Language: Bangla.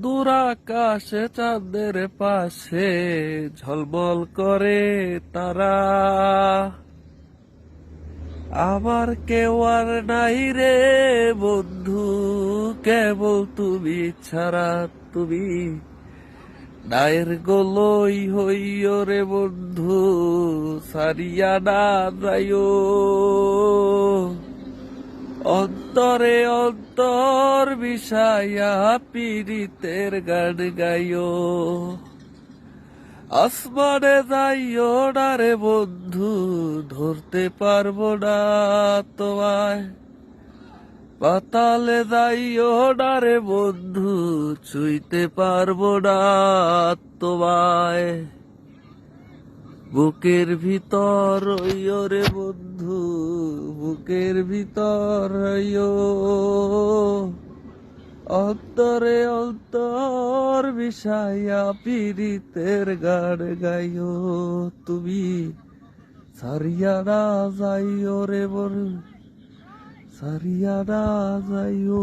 দূর আকাশে চাঁদের পাশে ঝলমল করে তারা। আমার কেউ আর নাই রে বন্ধু, কেবল তুমি ছাড়া তুমি। নায়ের গোলই হইও রে বন্ধু, সারিয়া না যাইও। অন্তরে অন্তর বিষায়া পীড়িতের গান গাইও। আসমানে যাইও না রে বন্ধু, ধরতে পারব না তোমায়। পাতালে যাইও না রে বন্ধু, ছুঁইতে পারব না তোমায়। বুকের ভিতর রইও রে বন্ধু, বুকের ভিতর রইও অন্তরে অন্তর বিষায়া পীড়িতের গান গাইও তুমি। সারিয়া না যাইও রে বল সারিয়া না যাইও